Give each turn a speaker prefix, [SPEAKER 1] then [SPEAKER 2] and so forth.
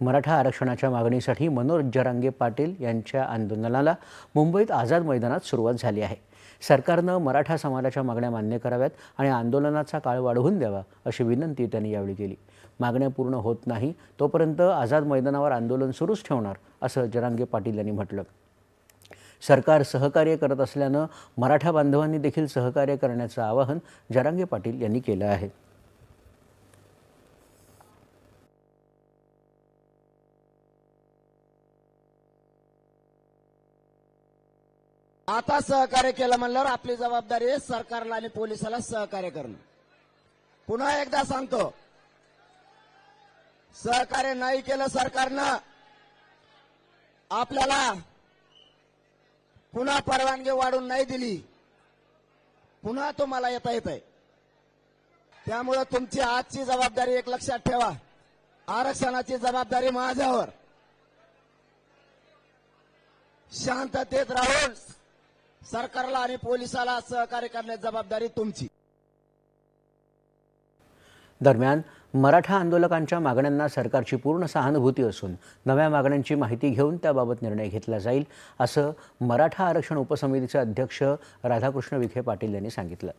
[SPEAKER 1] मराठा आरक्षणाच्या मागणीसाठी मनोज जरांगे पाटील यांच्या आंदोलनाला मुंबईत आझाद मैदानात सुरुवात झाली आहे. सरकारनं मराठा समाजाच्या मागण्या मान्य कराव्यात आणि आंदोलनाचा काळ वाढवून द्यावा अशी विनंती त्यांनी यावेळी केली. मागण्या पूर्ण होत नाही तोपर्यंत आझाद मैदानावर आंदोलन सुरूच ठेवणार असं जरांगे पाटील यांनी म्हटलं. सरकार सहकार्य करत असल्यानं मराठा बांधवांनी देखील सहकार्य करण्याचं आवाहन जरांगे पाटील यांनी केलं आहे.
[SPEAKER 2] आता सहकार्य केलं म्हणल्यावर आपली जबाबदारी आहे सरकारला आणि पोलिसाला सहकार्य करणं. पुन्हा एकदा सांगतो. सहकार्य नाही केलं सरकारनं आपल्याला पुन्हा परवानगी वाढून नाही दिली. पुन्हा तुम्हाला येता येत आहे त्यामुळं तुमची आजची जबाबदारी एक लक्षात ठेवा. आरक्षणाची जबाबदारी माझ्यावर. शांततेत राहून सरकारला आणि पोलिसाला सहकार्य करण्याची जबाबदारी तुमची.
[SPEAKER 1] दरम्यान मराठा आंदोलकांच्या मागण्यांना सरकारची पूर्ण सहानुभूती असून नव्या मागण्यांची माहिती घेऊन त्याबाबत निर्णय घेतला जाईल असं मराठा आरक्षण उपसमितीचे अध्यक्ष राधाकृष्ण विखे पाटील यांनी सांगितलं.